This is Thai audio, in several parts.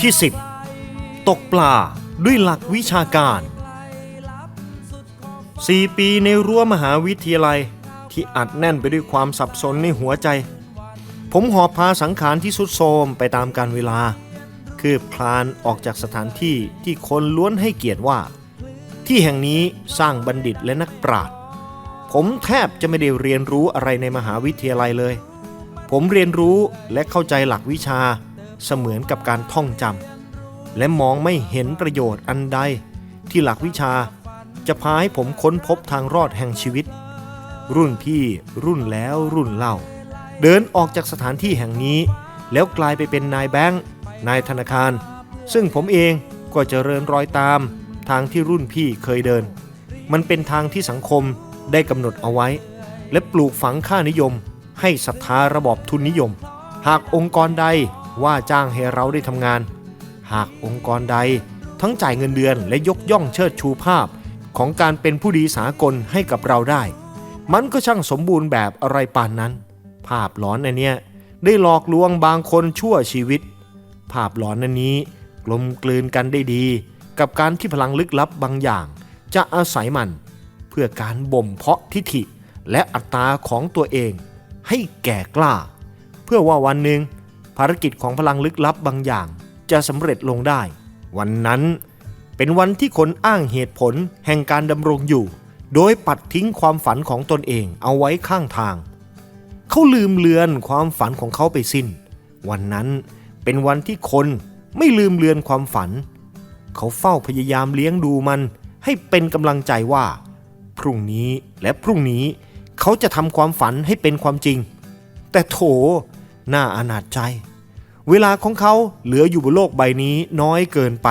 ที่ 10 ตกปลาด้วยหลักวิชาการ 4 ปีในรั้วมหาวิทยาลัยที่อัดแน่นไปด้วยความสับสนในหัวใจ ผมหอบพาสังขารที่สุดโทมไปตามการเวลา คืบคลานออกจากสถานที่ที่คนล้วนให้เกียรติว่า ที่แห่งนี้สร้างบัณฑิตและนักปราชญ์ผมแทบจะไม่ได้เรียนรู้อะไรในมหาวิทยาลัยเลย ผมเรียนรู้และเข้าใจหลักวิชา เสมือนกับการท่องจำและมองไม่เห็นประโยชน์อันใดที่หลักวิชาจะพาให้ผมค้นพบทางรอดแห่งชีวิต รุ่นพี่รุ่นแล้วรุ่นเล่า เดินออกจากสถานที่แห่งนี้ แล้วกลายไปเป็นนายแบงค์นายธนาคาร ซึ่งผมเองก็เจะเริญรอยตามทางที่รุ่นพี่เคยเดิน มันเป็นทางที่สังคมได้กำหนดเอาไว้ และปลูกฝังค่านิยม ให้ศรัทธาระบอบทุนนิยม หากองค์กรใด ว่าจ้างให้เราได้ทำงาน หากองค์กรใด ทั้งจ่ายเงินเดือนและยกย่องเชิดชูภาพของการเป็นผู้ดีสากลให้กับเราได้ มันก็ช่างสมบูรณ์แบบอะไรปานนั้น ภาพหลอนอันเนี้ยได้หลอกลวงบางคนชั่วชีวิต ภาพหลอนอันนี้กลมกลืนกันได้ดี กับการที่พลังลึกลับบางอย่าง จะอาศัยมัน เพื่อการบ่มเพาะทิฐิและอัตตาของตัวเอง ให้แก่กล้า เพื่อว่าวันหนึ่ง ภารกิจของพลังลึกลับบางอย่าง จะสำเร็จลงได้ วันนั้นเป็นวันที่คนอ้างเหตุผลแห่งการดำรงอยู่ โดยปัดทิ้งความฝันของตนเองเอาไว้ข้างทาง เขาลืมเลือนความฝันของเขาไปสิ้น วันนั้นเป็นวันที่คนไม่ลืมเลือนความฝัน เขาเฝ้าพยายามเลี้ยงดูมันให้เป็นกำลังใจว่า พรุ่งนี้และพรุ่งนี้เขาจะทำความฝันให้เป็นความจริง แต่โถ น่าอนาจใจ เวลาของเขาเหลืออยู่บนโลกใบนี้น้อยเกินไป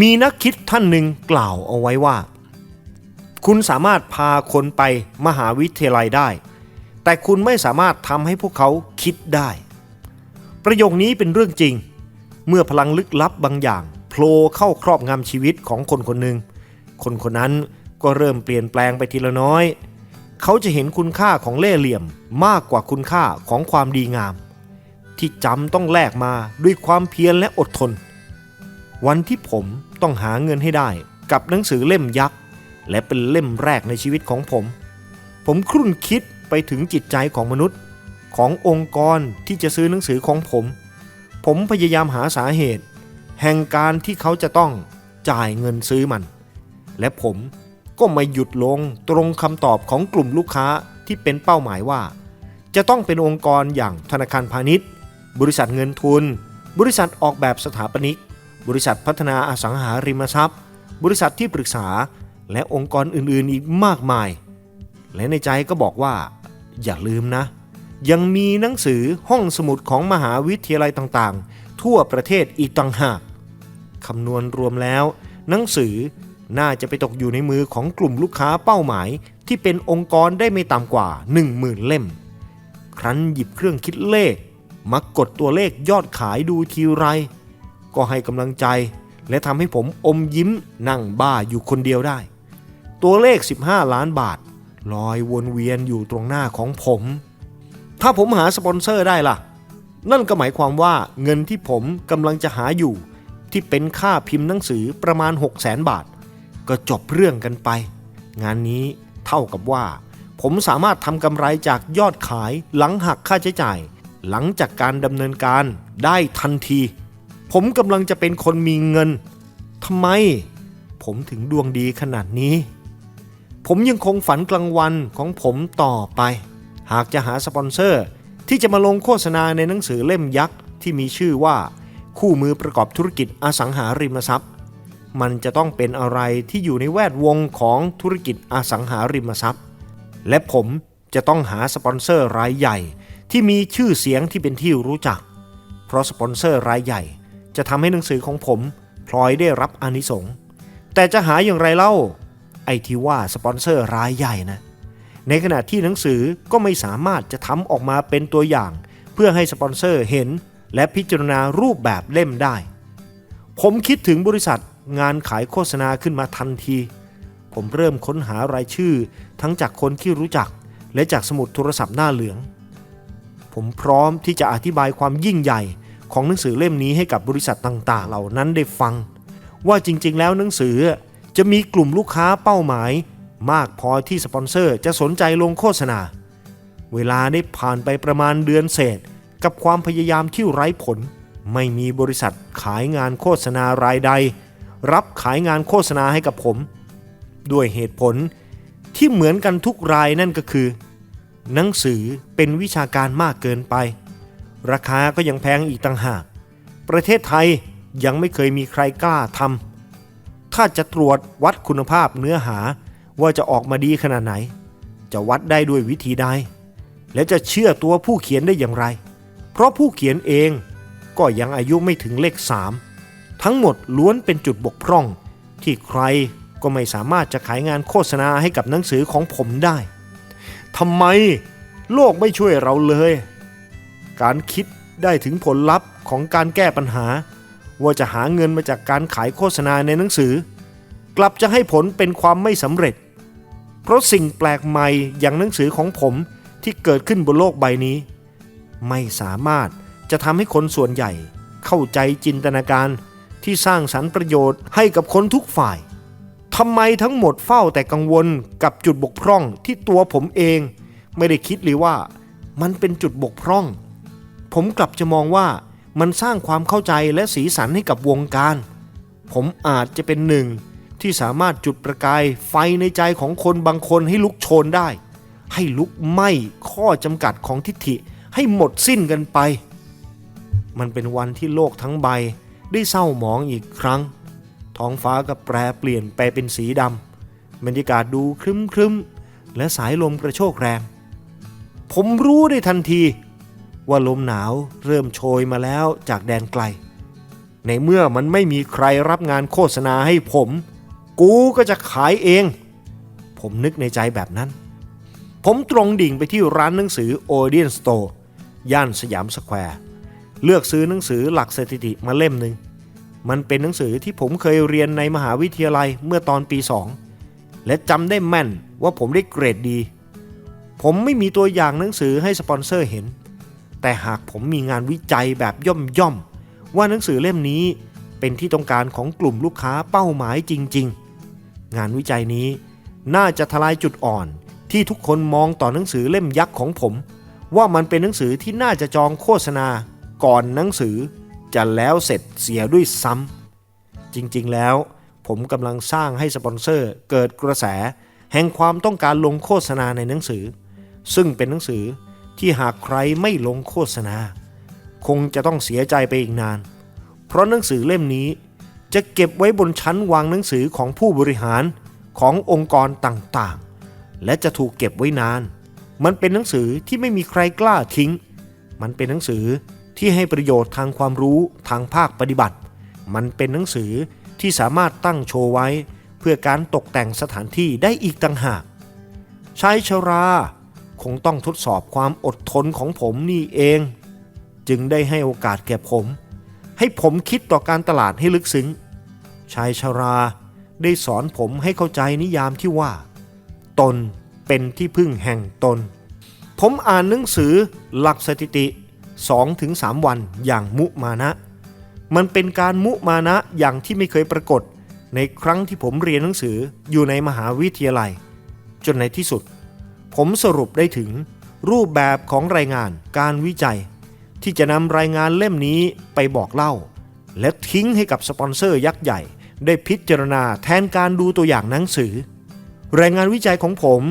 มีนักคิดท่านหนึ่งกล่าวเอาไว้ว่า คุณสามารถพาคนไปมหาวิทยาลัยได้ แต่คุณไม่สามารถทำให้พวกเขาคิดได้ ประโยคนี้เป็นเรื่องจริง เมื่อพลังลึกลับบางอย่างโผล่เข้าครอบงำชีวิตของคนคนหนึ่ง คนคนนั้นก็เริ่มเปลี่ยนแปลงไปทีละน้อย เขาจะเห็นคุณค่าของเล่ห์เหลี่ยมมากกว่าคุณค่าของความดีงาม ที่จำต้องแลกมาด้วยความเพียรและอดทน วันที่ผมต้องหาเงินให้ได้กับหนังสือเล่มยักษ์ และเป็นเล่มแรกในชีวิตของผม ผมครุ่นคิดไปถึงจิตใจของมนุษย์ขององค์กรที่จะซื้อหนังสือของผม ผมพยายามหาสาเหตุ แห่งการที่เขาจะต้องจ่ายเงินซื้อมัน และผมก็ไม่หยุดลงตรงคำตอบของกลุ่มลูกค้าที่เป็นเป้าหมายว่า จะต้องเป็นองค์กรอย่างธนาคารพาณิชย์ บริษัทเงินทุน บริษัทออกแบบสถาปนิก บริษัทพัฒนาอสังหาริมทรัพย์ บริษัทที่ปรึกษาและองค์กรอื่นๆอีกมากมาย และในใจก็บอกว่า อย่าลืมนะ ยังมีหนังสือห้องสมุดของมหาวิทยาลัยต่างๆ ทั่วประเทศอีกต่างหากคำนวณรวมแล้ว หนังสือน่าจะไปตกอยู่ในมือของกลุ่มลูกค้าเป้าหมาย ที่เป็นองค์กรได้ไม่ต่ำกว่า 10,000 เล่ม ครั้นหยิบเครื่องคิดเลข มากดตัวเลขยอดขายดูทีไร ก็ให้กำลังใจ และทำให้ผมอมยิ้มนั่งบ้าอยู่คนเดียวได้ ตัวเลข 15 ล้านบาท ลอยวนเวียนอยู่ตรงหน้าของผม ถ้าผมหาสปอนเซอร์ได้ล่ะ นั่นก็หมายความว่าเงินที่ผมกำลังจะหาอยู่ ที่เป็นค่าพิมพ์หนังสือประมาณ 6 0 0 0 0 0บาท ก็จบเรื่องกันไป งานนี้เท่ากับว่า ผมสามารถทำกำไรจากยอดขายหลังหักค่าใช้จ่าย หลังจากการดำเนินการได้ทันที ผมกำลังจะเป็นคนมีเงินทำไม ผมถึงดวงดีขนาดนี้ ผมยังคงฝันกลางวันของผมต่อไป หากจะหาสปอนเซอร์ ที่จะมาลงโฆษณาในหนังสือเล่มยักษ์ที่มีชื่อว่า คู่มือประกอบธุรกิจอสังหาริมทรัพย์ มันจะต้องเป็นอะไรที่อยู่ในแวดวงของธุรกิจอสังหาริมทรัพย์ และผมจะต้องหาสปอนเซอร์รายใหญ่ ที่มีชื่อเสียงที่เป็นที่รู้จัก เพราะสปอนเซอร์รายใหญ่ จะทำให้หนังสือของผมพลอยได้รับอานิสงส์แต่จะหาอย่างไรเล่า ไอที่ว่าสปอนเซอร์รายใหญ่นะ ในขณะที่หนังสือก็ไม่สามารถจะทำออกมาเป็นตัวอย่าง เพื่อให้สปอนเซอร์เห็น และพิจารณารูปแบบเล่มได้ ผมคิดถึงบริษัทงานขายโฆษณาขึ้นมาทันที ผมเริ่มค้นหารายชื่อทั้งจากคนที่รู้จัก และจากสมุดโทรศัพท์หน้าเหลือง ผมพร้อมที่จะอธิบายความยิ่งใหญ่ของหนังสือเล่มนี้ให้กับบริษัทต่างๆ เหล่านั้นได้ฟัง ว่าจริงๆ แล้วหนังสือจะมีกลุ่มลูกค้าเป้าหมาย มากพอที่สปอนเซอร์จะสนใจลงโฆษณา เวลาได้ผ่านไปประมาณเดือนเศษ กับความพยายามที่ไร้ผล ไม่มีบริษัทขายงานโฆษณารายใด รับขายงานโฆษณาให้กับผม ด้วยเหตุผลที่เหมือนกันทุกรายนั่นก็คือ หนังสือเป็นวิชาการมากเกินไป ราคาก็ยังแพงอีกต่างหาก ประเทศไทยยังไม่เคยมีใครกล้าทำถ้าจะตรวจวัดคุณภาพเนื้อหาว่าจะออกมาดีขนาดไหน จะวัดได้ด้วยวิธีใดและจะเชื่อตัวผู้เขียนได้อย่างไร เพราะผู้เขียนเองก็ยังอายุไม่ถึงเลขสามทั้งหมดล้วนเป็นจุดบกพร่อง ที่ใครก็ไม่สามารถจะขายงานโฆษณาให้กับหนังสือของผมได้ ทำไมโลกไม่ช่วยเราเลย การคิดได้ถึงผลลัพธ์ของการแก้ปัญหา ว่าจะหาเงินมาจากการขายโฆษณาในหนังสือ กลับจะให้ผลเป็นความไม่สำเร็จ เพราะสิ่งแปลกใหม่อย่างหนังสือของผมที่เกิดขึ้นบนโลกใบนี้ ไม่สามารถจะทำให้คนส่วนใหญ่ เข้าใจจินตนาการที่สร้างสรรค์ประโยชน์ให้กับคนทุกฝ่าย ทำไมทั้งหมดเฝ้าแต่กังวลกับจุดบกพร่องที่ตัวผมเอง ไม่ได้คิดเลยว่า มันเป็นจุดบกพร่อง ผมกลับจะมองว่ามันสร้างความเข้าใจและสีสันให้กับวงการ ผมอาจจะเป็นหนึ่งที่สามารถจุดประกายไฟในใจของคนบางคนให้ลุกโชนได้ ให้ลุกไหม้ข้อจำกัดของทิฏฐิให้หมดสิ้นกันไป มันเป็นวันที่โลกทั้งใบได้เศร้าหมองอีกครั้ง ท้องฟ้าก็แปรเปลี่ยนไปเป็นสีดำบรรยากาศดูครึ้มครึมและสายลมกระโชกแรง ผมรู้ได้ทันที ว่าลมหนาวเริ่มโชยมาแล้วจากแดนไกล ในเมื่อมันไม่มีใครรับงานโฆษณาให้ผม กูก็จะขายเอง ผมนึกในใจแบบนั้น ผมตรงดิ่งไปที่ร้านหนังสือ Odeon Store ย่านสยามสแควร์ เลือกซื้อหนังสือหลักสถิติมาเล่มหนึ่ง มันเป็นหนังสือที่ผมเคยเรียนในมหาวิทยาลัยเมื่อตอนปี 2 และจำได้แม่นว่าผมได้เกรดดี ผมไม่มีตัวอย่างหนังสือให้สปอนเซอร์เห็น แต่หากผมมีงานวิจัยแบบย่อมย่อมๆว่าหนังสือเล่มนี้เป็นที่ต้องการของกลุ่มลูกค้าเป้าหมายจริง ๆ งานวิจัยนี้น่าจะทลายจุดอ่อนที่ทุกคนมองต่อหนังสือเล่มยักษ์ของผม ว่ามันเป็นหนังสือที่น่าจะจองโฆษณาก่อนหนังสือ จะแล้วเสร็จเสียด้วยซ้ำจริงๆแล้วผมกำลังสร้างให้สปอนเซอร์เกิดกระแส แห่งความต้องการลงโฆษณาในหนังสือ ซึ่งเป็นหนังสือที่หากใครไม่ลงโฆษณา คงจะต้องเสียใจไปอีกนาน เพราะหนังสือเล่มนี้จะเก็บไว้บนชั้นวางหนังสือของผู้บริหารขององค์กรต่างๆ และจะถูกเก็บไว้นาน มันเป็นหนังสือที่ไม่มีใครกล้าทิ้ง มันเป็นหนังสือ ที่ให้ประโยชน์ทางความรู้ทางภาคปฏิบัติ มันเป็นหนังสือที่สามารถตั้งโชว์ไว้ เพื่อการตกแต่งสถานที่ได้อีกต่างหากชายชราคงต้องทดสอบความอดทนของผมนี่เอง จึงได้ให้โอกาสแก่ผม ให้ผมคิดต่อการตลาดให้ลึกซึ้งชายชราได้สอนผมให้เข้าใจนิยามที่ว่า ตนเป็นที่พึ่งแห่งตน ผมอ่านหนังสือหลักสถิติ 2-3 วันอย่างมุมานะ มันเป็นการมุมานะอย่างที่ไม่เคยปรากฏ ในครั้งที่ผมเรียนหนังสืออยู่ในมหาวิทยาลัย จนในที่สุด ผมสรุปได้ถึงรูปแบบของรายงานการวิจัย ที่จะนำรายงานเล่มนี้ไปบอกเล่า และทิ้งให้กับสปอนเซอร์ยักษ์ใหญ่ ได้พิจารณาแทนการดูตัวอย่างหนังสือ รายงานวิจัยของผม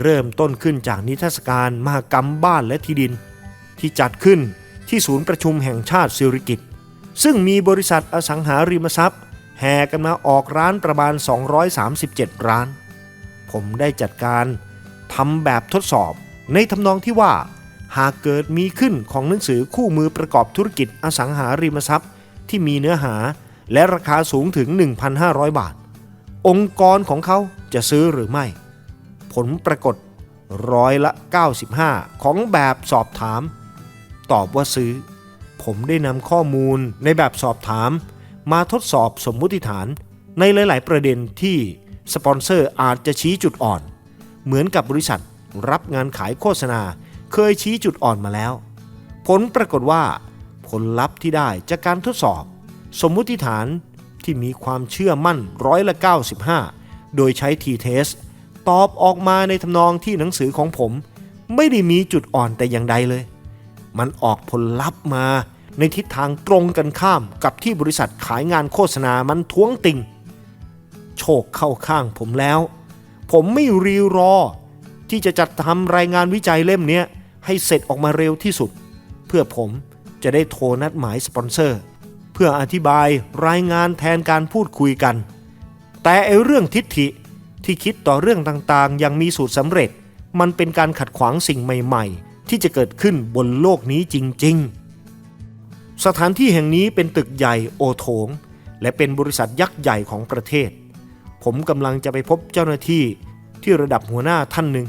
เริ่มต้นขึ้นจากนิทรรศการมหกรรมบ้านและที่ดิน ที่จัดขึ้นที่ศูนย์ประชุมแห่งชาติสิริกิติ์ซึ่งมีบริษัทอสังหาริมทรัพย์ แห่กันมาออกร้านประมาณ 237 ร้าน ผมได้จัดการทำแบบทดสอบในทำนองที่ว่า หากเกิดมีขึ้นของหนังสือคู่มือประกอบธุรกิจอสังหาริมทรัพย์ ที่มีเนื้อหาและราคาสูงถึง 1,500 บาท องค์กรของเขาจะซื้อหรือไม่ ผลปรากฏร้อยละ 95 ของแบบสอบถาม ตอบว่าซื้อ ผมได้นำข้อมูลในแบบสอบถาม มาทดสอบสมมุติฐานในหลาย ๆ ประเด็นที่สปอนเซอร์อาจจะชี้จุดอ่อน เหมือนกับบริษัทรับงานขายโฆษณาเคยชี้จุดอ่อนมาแล้ว ผลปรากฏว่า ผลลัพธ์ที่ได้จากการทดสอบ สมมุติฐานที่มีความเชื่อมั่นร้อยละ 95 โดยใช้ t-test ตอบออกมาในทำนองที่หนังสือของผม ไม่ได้มีจุดอ่อนแต่อย่างใดเลย มันออกผลลัพธ์มา ในทิศทางตรงกันข้ามกับที่บริษัทขายงานโฆษณามันท้วงติงโชคเข้าข้างผมแล้ว ผมไม่รีรอ ที่จะจัดทำรายงานวิจัยเล่มนี้ให้เสร็จออกมาเร็วที่สุด เพื่อผมจะได้โทรนัดหมายสปอนเซอร์ เพื่ออธิบายรายงานแทนการพูดคุยกัน แต่ไอเรื่องทิฏฐิที่คิดต่อเรื่องต่างๆย่างมีสูตรสำเร็จ มันเป็นการขัดขวางสิ่งใหม่ ๆ ที่จะเกิดขึ้นบนโลกนี้จริง ๆ สถานที่แห่งนี้เป็นตึกใหญ่โอโถง และเป็นบริษัทยักษ์ใหญ่ของประเทศ ผมกำลังจะไปพบเจ้าหน้าที่ที่ระดับหัวหน้าท่านหนึ่ง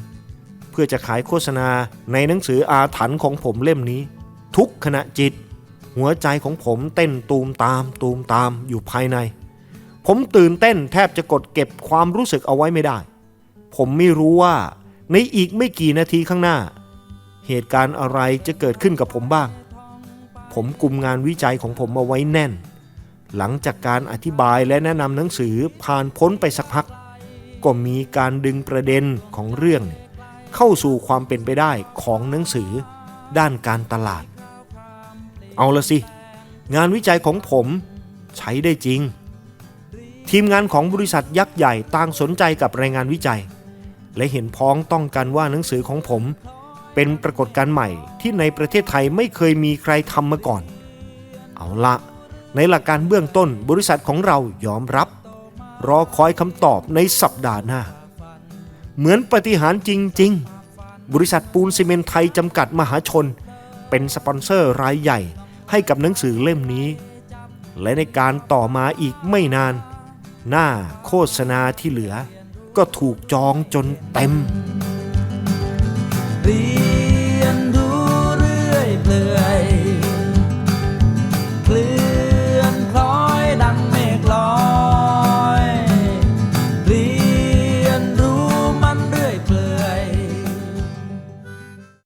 เพื่อจะขายโฆษณาในหนังสืออาถรรพ์ของผมเล่มนี้ ทุกขณะจิต หัวใจของผมเต้นตูมตามตูมตามอยู่ภายใน ผมตื่นเต้นแทบจะกดเก็บความรู้สึกเอาไว้ไม่ได้ ผมไม่รู้ว่าในอีกไม่กี่นาทีข้างหน้า เหตุการณ์อะไรจะเกิดขึ้นกับผมบ้าง ผมกลุ่มงานวิจัยของผมเอาไว้แน่น หลังจากการอธิบายและแนะนำหนังสือผ่านพ้นไปสักพัก ก็มีการดึงประเด็นของเรื่อง เข้าสู่ความเป็นไปได้ของหนังสือ ด้านการตลาด เอาละสิ งานวิจัยของผมใช้ได้จริง ทีมงานของบริษัทยักษ์ใหญ่ต่างสนใจกับรายงานวิจัย และเห็นพ้องต้องกันว่าหนังสือของผม เป็นปรากฏการณ์ใหม่ที่ในประเทศไทยไม่เคยมีใครทำมาก่อน เอาละในหลักการเบื้องต้นบริษัทของเรายอมรับ รอคอยคำตอบในสัปดาห์หน้า เหมือนปฏิหารจริง ๆ บริษัทปูนซีเมนไทยจำกัดมหาชน เป็นสปอนเซอร์รายใหญ่ให้กับหนังสือเล่มนี้ และในการต่อมาอีกไม่นาน หน้าโฆษณาที่เหลือ ก็ถูกจองจนเต็ม The